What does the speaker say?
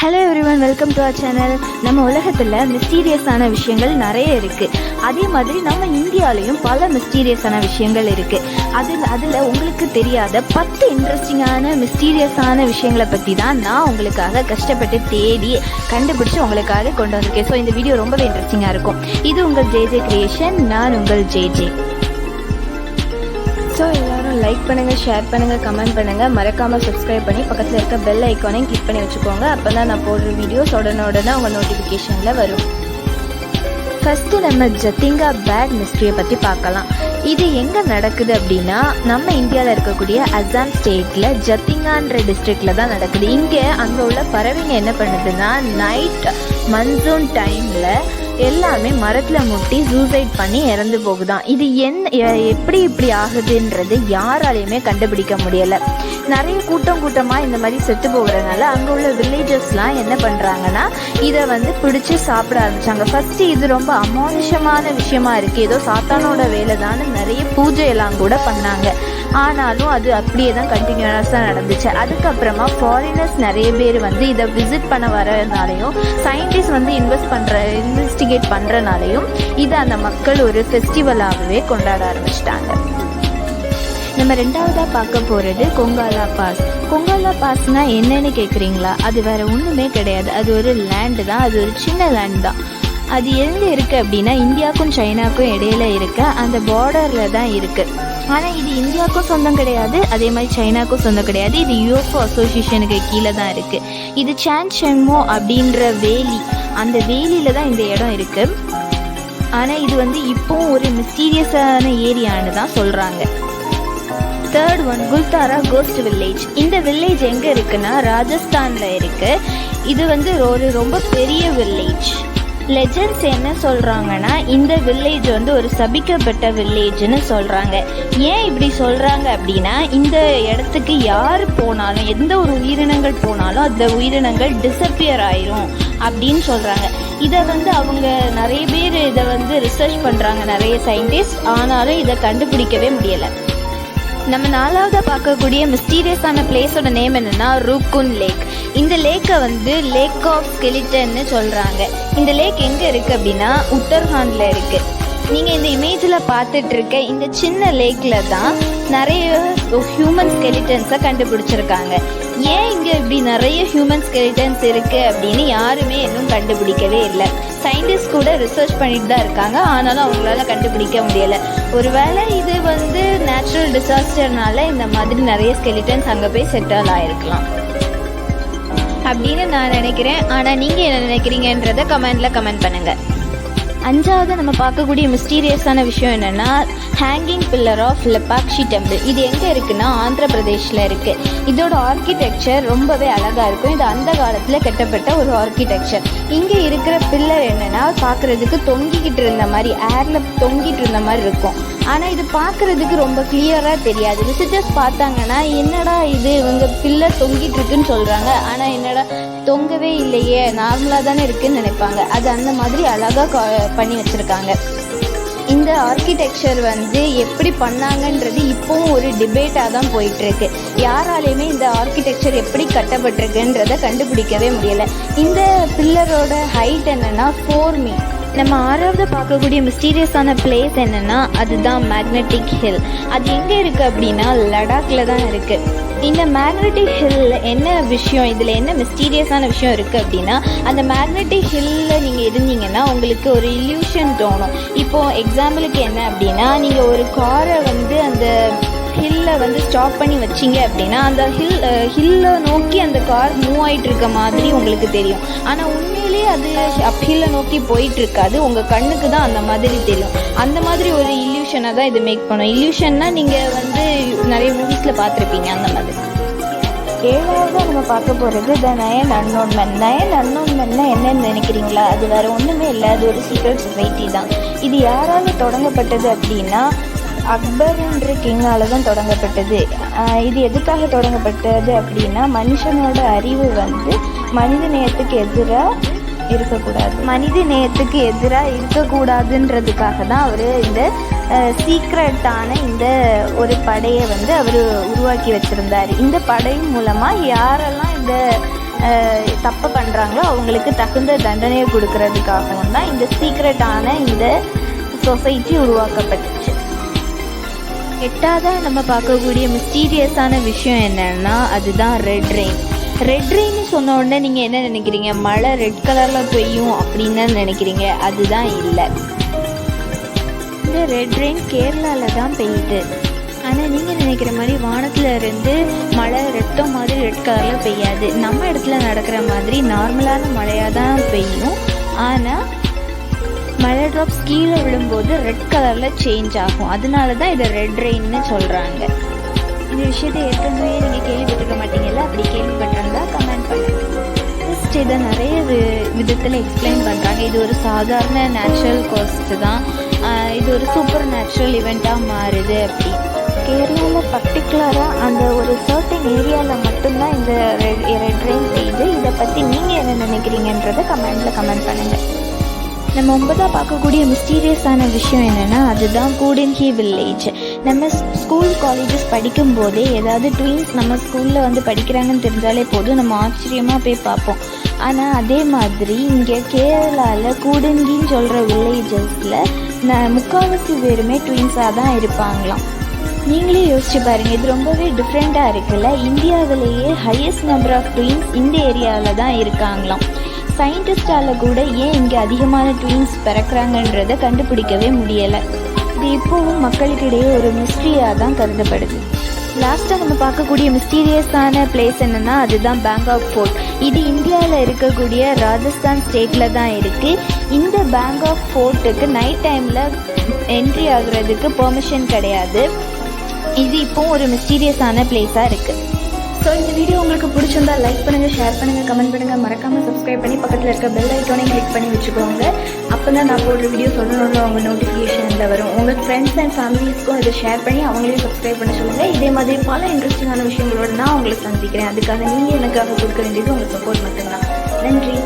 Hello everyone welcome to our channel நம்ம உலகத்தில் மிஸ்டீரியஸான விஷயங்கள் நிறைய இருக்குது அதே மாதிரி நம்ம இந்தியாவிலையும் பல மிஸ்டீரியஸான விஷயங்கள் இருக்குது அதில் அதில் உங்களுக்கு தெரியாத பத்து இன்ட்ரெஸ்டிங்கான மிஸ்டீரியஸான விஷயங்களை பற்றி தான் நான் உங்களுக்காக கஷ்டப்பட்டு தேடி கண்டுபிடிச்சி உங்களுக்காக கொண்டு வந்திருக்கேன். ஸோ இந்த வீடியோ ரொம்பவே இன்ட்ரெஸ்டிங்காக இருக்கும். இது உங்கள் ஜே ஜே கிரியேஷன் நான் உங்கள் ஜே ஜே ஸோ லைக் பண்ணுங்கள் ஷேர் பண்ணுங்கள் கமெண்ட் பண்ணுங்கள் மறக்காமல் சப்ஸ்கிரைப் பண்ணி பக்கத்தில் இருக்க பெல் ஐக்கானையும் கிளிக் பண்ணி வச்சுக்கோங்க. அப்போ தான் நான் போடுற வீடியோஸ் உடனே உடனே உங்கள் நோட்டிஃபிகேஷனில் வரும். ஃபஸ்ட்டு நம்ம ஜத்திங்கா பேட் மிஸ்ட்ரியை பற்றி பார்க்கலாம். இது எங்கே நடக்குது அப்படின்னா நம்ம இந்தியாவில் இருக்கக்கூடிய அசாம் ஸ்டேட்டில் ஜத்திங்கான்ற டிஸ்ட்ரிக்டில் தான் நடக்குது. இங்கே அங்கே உள்ள பறவைங்க என்ன பண்ணுதுன்னா நைட் மன்சூன் டைமில் எல்லாமே மரத்தில் முட்டி சூசைட் பண்ணி இறந்து போகுதான் இது என்ன எப்படி இப்படி ஆகுதுன்றது யாராலையுமே கண்டுபிடிக்க முடியலை. நிறைய கூட்டம் கூட்டமாக இந்த மாதிரி செத்து போகிறதுனால அங்கே உள்ள வில்லேஜஸ்லாம் என்ன பண்ணுறாங்கன்னா இதை வந்து பிடிச்சி சாப்பிட ஆரம்பிச்சாங்க. ஃபஸ்ட்டு இது ரொம்ப அமானுஷமான விஷயமா இருக்குது ஏதோ சாத்தானோட வேலை தான் நிறைய பூஜை எல்லாம் கூட பண்ணாங்க. ஆனாலும் அது அப்படியே தான் கண்டினியூஸாக நடந்துச்சு. அதுக்கப்புறமா ஃபாரினர்ஸ் நிறைய பேர் வந்து இதை விசிட் பண்ண வரனாலையும் சயின்டிஸ்ட் வந்து இன்வெஸ்ட் பண்ணுற இன்வெஸ்டிகேட் பண்ணுறனாலையும் இதை அந்த மக்கள் ஒரு ஃபெஸ்டிவலாகவே கொண்டாட ஆரம்பிச்சிட்டாங்க. நம்ம ரெண்டாவதாக பார்க்க போகிறது கொங்காலா பாஸ். கொங்காலா பாஸ்னா என்னன்னு கேட்குறீங்களா அது வேறு ஒன்றுமே கிடையாது. அது ஒரு லேண்டு தான். அது ஒரு சின்ன லேண்ட் தான். அது எங்கே இருக்குது அப்படின்னா இந்தியாவுக்கும் சைனாக்கும் இடையில இருக்க அந்த பார்டரில் தான் இருக்குது ஆனால் இது இந்தியாவுக்கும் சொந்தம் கிடையாது. அதே மாதிரி சைனாக்கும் சொந்தம் கிடையாது. இது யூஎஃப்ஓ அசோசியேஷனுக்கு கீழே தான் இருக்குது இது சான் ஷென்மோ அப்படின்ற வேலி. அந்த வேலியில் தான் இந்த இடம் இருக்குது ஆனால் இது வந்து இப்போவும் ஒரு மிஸ்டீரியஸான ஏரியான்னு தான் சொல்கிறாங்க third one Kuldhara ghost village இந்த வில்லேஜ் எங்கே இருக்குன்னா ராஜஸ்தானில் இருக்கு. இது வந்து ஒரு ரொம்ப பெரிய வில்லேஜ் லெஜண்ட்ஸ் என்ன சொல்கிறாங்கன்னா இந்த வில்லேஜ் வந்து ஒரு சபிக்கப்பட்ட வில்லேஜ்னு சொல்கிறாங்க ஏன் இப்படி சொல்கிறாங்க அப்படின்னா இந்த இடத்துக்கு யார் போனாலும் எந்த ஒரு உயிரினங்கள் போனாலும் அந்த உயிரினங்கள் டிசப்பியர் ஆயிரும் அப்படின்னு சொல்கிறாங்க இதை வந்து அவங்க நிறைய பேர் இதை வந்து ரிசர்ச் பண்ணுறாங்க நிறைய சயின்டிஸ்ட் ஆனாலும் இதை கண்டுபிடிக்கவே முடியலை. நம்ம நாலாவதாக பார்க்கக்கூடிய மிஸ்டீரியஸான பிளேஸோட நேம் என்னென்னா ரூக்குன் லேக் இந்த லேக்கை வந்து லேக் ஆஃப் ஸ்கெலிட்டன்னு சொல்கிறாங்க இந்த லேக் எங்கே இருக்குது அப்படின்னா உத்தரகாண்டில் இருக்குது நீங்கள் இந்த இமேஜில் பார்த்துட்டு இருக்க இந்த சின்ன லேக்கில் தான் நிறைய ஹியூமன் ஸ்கெலிட்டன்ஸை கண்டுபிடிச்சிருக்காங்க. ஏன் இங்கே இப்படி நிறைய ஹியூமன் ஸ்கெலிட்டன்ஸ் இருக்குது அப்படின்னு யாருமே இன்னும் கண்டுபிடிக்கவே இல்லை. சயின்டிஸ்ட் கூட ரிசர்ச் பண்ணிட்டு தான் இருக்காங்க. ஆனாலும் அவங்களால கண்டுபிடிக்க முடியல. ஒருவேளை இது வந்து நேச்சுரல் டிசாஸ்டர்னால இந்த மாதிரி நிறைய ஸ்கெலிட்டன்ஸ் அங்கே போய் செட்டில் ஆகிருக்கலாம் அப்படின்னு நான் நினைக்கிறேன். ஆனால் நீங்கள் என்ன நினைக்கிறீங்கன்றத கமெண்டில் கமெண்ட் பண்ணுங்கள் அஞ்சாவது நம்ம பார்க்கக்கூடிய மிஸ்டீரியஸான விஷயம் என்னென்னா hanging pillar of Lepakshi temple இது எங்கே இருக்குன்னா ஆந்திர பிரதேஷில் இருக்குது இதோட ஆர்கிடெக்சர் ரொம்பவே அழகாக இருக்கும். இது அந்த காலத்தில் கட்டப்பட்ட ஒரு ஆர்கிடெக்சர் இங்கே இருக்கிற பில்லர் என்னென்னா பார்க்குறதுக்கு தொங்கிக்கிட்டு இருந்த மாதிரி ஏரில் தொங்கிட்டு இருந்த மாதிரி இருக்கும். ஆனால் இது பார்க்கறதுக்கு ரொம்ப கிளியராக தெரியாது. விசிட்டர்ஸ் பார்த்தாங்கன்னா என்னடா இது? இவங்க பில்லர் தொங்கிட்டு இருக்குன்னு சொல்கிறாங்க ஆனால் என்னடா தொங்கவே இல்லையே. நார்மலாக தானே இருக்குன்னு நினைப்பாங்க. அது அந்த மாதிரி அழகாக பண்ணி வச்சுருக்காங்க. இந்த ஆர்கிடெக்சர் வந்து எப்படி பண்ணாங்கன்றது இப்போவும் ஒரு டிபேட்டாக தான் போயிட்டுருக்கு. யாராலையுமே இந்த ஆர்கிடெக்சர் எப்படி கட்டப்பட்டிருக்குன்றதை கண்டுபிடிக்கவே முடியலை. இந்த பில்லரோட ஹைட் என்னென்னா ஃபோர் மீ நம்ம ஆறாவது பார்க்கக்கூடிய மிஸ்டீரியஸான பிளேஸ் என்னன்னா அதுதான் மேக்னெட்டிக் ஹில் அது எங்கே இருக்கு அப்படின்னா லடாக்ல தான் இருக்கு. இந்த மேக்னெட்டிக் ஹில் என்ன விஷயம் இதில் என்ன மிஸ்டீரியஸான விஷயம் இருக்குது அப்படின்னா அந்த மேக்னெட்டிக் ஹில்லில் நீங்கள் இருந்தீங்கன்னா உங்களுக்கு ஒரு இல்யூஷன் தோணும். இப்போது எக்ஸாம்பிளுக்கு என்ன அப்படின்னா நீங்கள் ஒரு காரை வந்து அந்த ஹில்லை வந்து ஸ்டாப் பண்ணி வச்சீங்க அப்படின்னா அந்த ஹில் ஹில்லை நோக்கி அந்த கார் மூவ் ஆகிட்டு இருக்க மாதிரி உங்களுக்கு தெரியும். ஆனால் உண்மையிலேயே அது அப் ஹில்லை நோக்கி போயிட்டு இருக்காது உங்கள் கண்ணுக்கு தான் அந்த மாதிரி தெரியும். அந்த மாதிரி ஒரு இல்யூஷனை தான் இது மேக் பண்ணும். இல்யூஷன்னா நீங்கள் வந்து நிறைய மூவிஸில் பார்த்துருப்பீங்க அந்த மாதிரி. ஏழாவது நம்ம பார்க்க போகிறது the nine unknown man nine unknown மேன்னா என்னன்னு நினைக்கிறீங்களா? அது வேறு ஒன்றுமே இல்லை. அது ஒரு சீக்ரெட் சொசைட்டி தான். இது யாரால் தொடங்கப்பட்டது அப்படின்னா அக்பர் என்ற கிங்கால தான் தொடங்கப்பட்டது. இது எதுக்காக தொடங்கப்பட்டது அப்படின்னா மனுஷனோட அறிவு வந்து மனித நேயத்துக்கு எதிராக இருக்கக்கூடாது. மனித நேயத்துக்கு எதிராக இருக்கக்கூடாதுன்றதுக்காக தான் அவர் இந்த சீக்ரெட்டான இந்த ஒரு படையை வந்து அவர் உருவாக்கி வச்சுருந்தார். இந்த படையின் மூலமாக யாரெல்லாம் இந்த தப்பு பண்ணுறாங்களோ அவங்களுக்கு தகுந்த தண்டனையை கொடுக்கறதுக்காகவும் தான் இந்த சீக்ரெட்டான இந்த சொசைட்டி உருவாக்கப்பட்டுச்சு. எட்டாவதாக நம்ம பார்க்கக்கூடிய மிஸ்டீரியஸான விஷயம் என்னன்னா அதுதான் ரெட் ரெயின் ரெட் ரெயின் சொன்ன உடனே நீங்கள் என்ன நினைக்கிறீங்க? மழை ரெட் கலரில் பெய்யும் அப்படின்னு தான் நினைக்கிறீங்க. அதுதான் இல்லை. இந்த ரெட் ரெயின் கேரளாவில் தான் பெய்யுது. ஆனால் நீங்கள் நினைக்கிற மாதிரி வானத்தில் இருந்து மழை ரத்தம் மாதிரி ரெட் கலரில் பெய்யாது. நம்ம இடத்துல நடக்கிற மாதிரி நார்மலான மழையாக தான் பெய்யும். ஆனால் மழை ட்ராப்ஸ் கீழே விழும்போது ரெட் கலரில் சேஞ்ச் ஆகும். அதனால தான் இதை ரெட் ரெயின்னு சொல்கிறாங்க இந்த விஷயத்தை ஏற்கனவே நீங்கள் கேள்விப்பட்டிருக்க மாட்டீங்கல்ல? அப்படி கேள்விப்பட்டிருந்தா கமெண்ட் பண்ணுங்கள் ஃபஸ்ட் இதை நிறைய வி- விதத்தில் எக்ஸ்பிளைன் பண்ணுறாங்க இது ஒரு சாதாரண நேச்சுரல் காஸ்ட் தான். இது ஒரு சூப்பர் நேச்சுரல் இவெண்ட்டாக மாறுது அப்படி. கேரளாவில் பர்டிகுலராக அந்த ஒரு சர்டன் ஏரியாவில் மட்டும்தான் இந்த ரெட் ரெட் ரெயின் பெய்யுது. இதை பற்றி நீங்கள் என்ன நினைக்கிறீங்கன்றதை கமெண்ட்டில் கமெண்ட் பண்ணுங்கள் நம்ம ஒன்பதாக பார்க்கக்கூடிய மிஸ்டீரியஸான விஷயம் என்னென்னா அதுதான் கூடன்ஹி வில்லேஜ் நம்ம ஸ்கூல் காலேஜஸ் படிக்கும்போதே ஏதாவது ட்வீன்ஸ் நம்ம ஸ்கூலில் வந்து படிக்கிறாங்கன்னு தெரிஞ்சாலே போதும். நம்ம ஆச்சரியமாக போய் பார்ப்போம். ஆனால் அதே மாதிரி இங்கே கேரளாவில் கூடங்கின்னு சொல்கிற வில்லேஜஸில் ந முக்கால்வாசி பேருமே ட்வீன்ஸாக தான் இருப்பாங்களாம். நீங்களே யோசிச்சு பாருங்க இது ரொம்பவே டிஃப்ரெண்ட்டாக இருக்குல்ல. இந்தியாவிலேயே ஹையஸ்ட் நம்பர் ஆஃப் ட்வீன்ஸ் இந்த ஏரியாவில் தான் இருக்காங்களாம். சயின்டிஸ்டால கூட ஏன் இங்கே அதிகமான ட்வீன்ஸ் பிறக்கிறாங்கன்றத கண்டுபிடிக்கவே முடியலை. இது இப்போவும் மக்களுக்கிடையே ஒரு மிஸ்ட்ரியாக தான் கருதப்படுது. லாஸ்ட்டாக நம்ம பார்க்கக்கூடிய மிஸ்டீரியஸான பிளேஸ் என்னென்னா அதுதான் பேங்காக் ஃபோர்ட் இது இந்தியாவில் இருக்கக்கூடிய ராஜஸ்தான் ஸ்டேட்டில் தான் இருக்குது இந்த பேங்காக் ஃபோர்ட்டுக்கு நைட் டைமில் என்ட்ரி ஆகுறதுக்கு பெர்மிஷன் கிடையாது. இது இப்போ ஒரு மிஸ்டீரியஸான பிளேஸாக இருக்குது ஸோ இந்த வீடியோ உங்களுக்கு பிடிச்சிருந்தா லைக் பண்ணுங்கள் ஷேர் பண்ணுங்கள் கமெண்ட் பண்ணுங்கள் மறக்காமல் சப்ஸ்கிரைப் பண்ணி பக்கத்தில் இருக்க பெல் ஐக்கானே கிளிக் பண்ணி வச்சுக்கோங்க. அப்போ தான் நான் போடுற வீடியோ சொல்லணும்னு அவங்க நோட்டிஃபிகேஷனில் வரும். உங்கள் ஃப்ரெண்ட்ஸ் அண்ட் ஃபேமிலிஸ்க்கும் இதை ஷேர் பண்ணி அவங்களையும் சப்ஸ்கிரைப் பண்ண சொல்லுங்கள் இதே மாதிரி பல இன்ட்ரெஸ்டிங்கான விஷயங்களோட நான் உங்களை சந்திக்கிறேன். அதுக்காக நீங்கள் எனக்காக கொடுக்க வேண்டியது உங்கள் சப்போர்ட் மட்டும்தான். நன்றி.